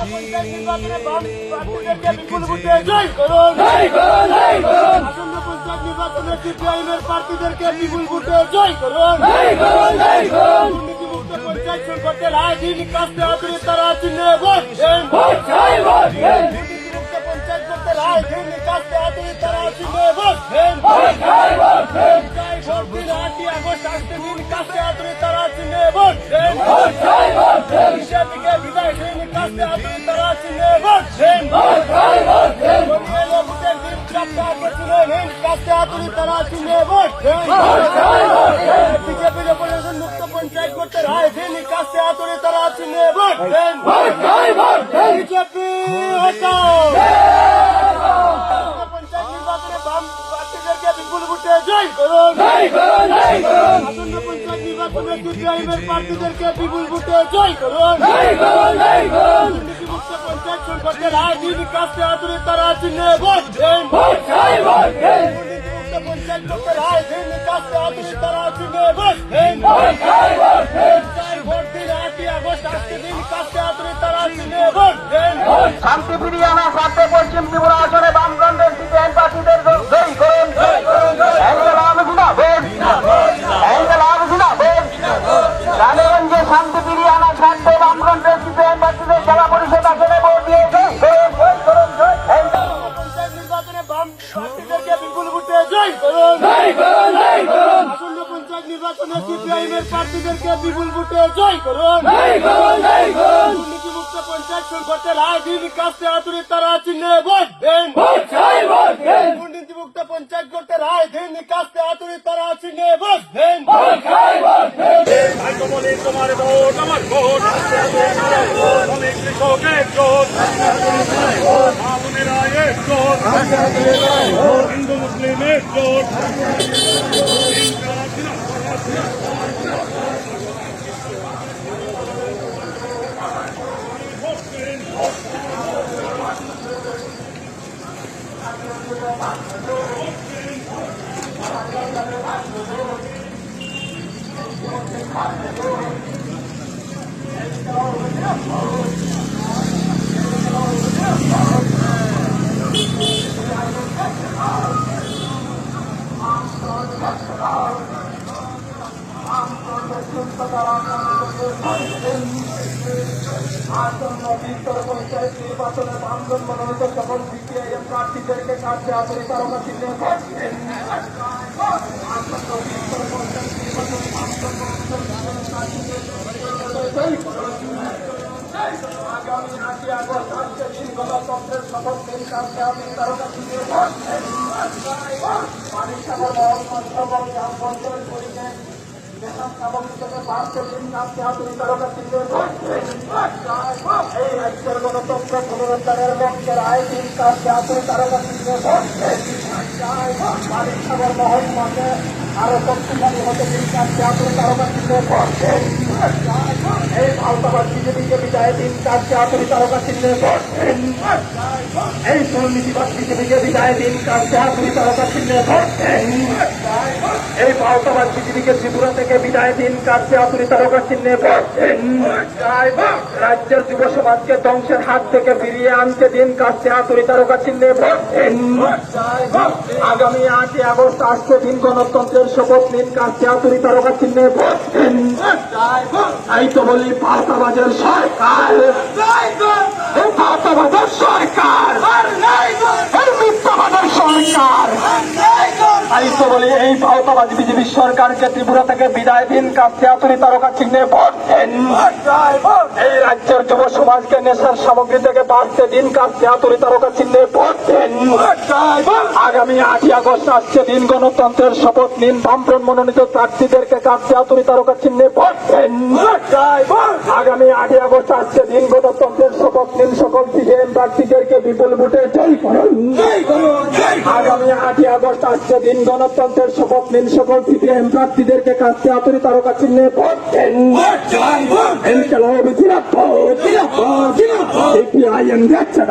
প্রার্থীদেরকে বিপুল ভোটে জয় করুন। ভোটে দুর্নীতিমুক্ত পঞ্চায়েত করতে রাজনীতি কাস্তে আদরি তারা চিহ্নে ভোট দেন দুর্নীতিমুক্ত আদরি তারা চিহ্নে ভোট দেন বিজেপি রেপুটেশন মুক্ত পঞ্চায়েত করতে রাজনীতি কাস্তে আদরি তারা চিহ্নে ভোট দেন বিজেপি হটাও। পঞ্চায়েত নির্বাচনে বাম প্রার্থীদেরকে বিপুল ভোটে জয় করুন। আসন্ন পঞ্চায়েত নির্বাচনে সিপিআইএম এর প্রার্থীদেরকে বিপুল ভোটে জয় করুন। দুর্নীতিমুক্ত পঞ্চায়েত রাজনীতি কাস্তে আদরি তারা ভোট শান্তি ফিরিয়ে আনা স্বার্থে পশ্চিম ত্রিপুরা আসনে বামফ্রন্টের সিপিআই প্রার্থীদের সিপিআইএম এর প্রার্থীদেরকে বিপুল ভোটে জয় করুন। দুর্নীতিমুক্ত পঞ্চায়েত করতে রাজনীতি কাস্তে আতুরি তারা চিহ্নে ভোট দেন। দুর্নীতিমুক্ত পঞ্চায়েত করতে রাজনীতি কাস্তে আতুরি তারা চিহ্নে ভোট দেন। তোমার ভোট আমার ভোট। Let's go. আসন্ন বিস্তর পঞ্চায়েত নির্বাচনে বামদল মনোনীত সকল সিপিআইএম প্রার্থীদেরকে কাছে আসলে তারকা চিহ্নে। আসন্ন বিস্তর পঞ্চায়েত নির্বাচনে বামদল মনোনীত সকল করুন। আগামী আটই আগস্ট আজকে দিন গণতন্ত্রের দিন কাছে আমি তারকা পরিবেশ এই রাজ্যের গণতন্ত্র পুনরুদ্ধারের লক্ষ্যের আয় দিন কাছে আপনি তারকা। পানিসাগর মহকুমাকে আরও শক্তিশালী হতে দিন কাছে আপনি তারকা। এই ভারতাবাদ বিজেপিকে বিদায় দিন কাছে আপনি তারকা চিহ্নে এই দুর্নীতিবাদ ভারতাবাদ বিজেপিকে ত্রিপুরা থেকে বিদায় দিন। কাছে আপনি তারকা চিহ্নে রাজ্যের যুব সমাজকে ধ্বংসের হাত থেকে ফিরিয়ে আনতে দিন। কাছে আতুরি তারকা চিহ্নে। আগামী আটই আগস্ট আসছে দিন গণতন্ত্রের শপথ নিন। কাছে আতুরি তারকা চিহ্নে। তাই তো বলি ভারতাবাজের সরকার। এই সরকার এই মিথ্যাবাদের সরকার তাই তো বলি এই ভারতাবাজ বিজেপি সরকারকে ত্রিপুরা থেকে বিদায় দিন কাছে আতুরি তারকা চিহ্নে ভোট দিন। এই রাজ্যের যুব সমাজকে নেশার সামগ্রী থেকে বাঁচতে দিন কাছে আতুরি তারকা চিহ্নে ভোট দিন। আগামী আটই আগস্ট আসছে দিন, গণতন্ত্রের শপথ নিন, বামফ্রন্ট মনোনীত প্রার্থীদেরকে কাছে আতুরি তারকা চিহ্নে ভোট দিন। আগামী আটই আগস্ট আসছে দিন, গণতন্ত্রের নিন সকল সিপিএম প্রার্থীদেরকে বিপুল ভোটে জয় করুন। আগামী আটই আগস্ট আসছে দিন গণতন্ত্রের শপথ নিন সকল সিপিএম প্রার্থীদেরকে কাছে আতরি তারকা চিহ্নে ভোট দেন। দেখছে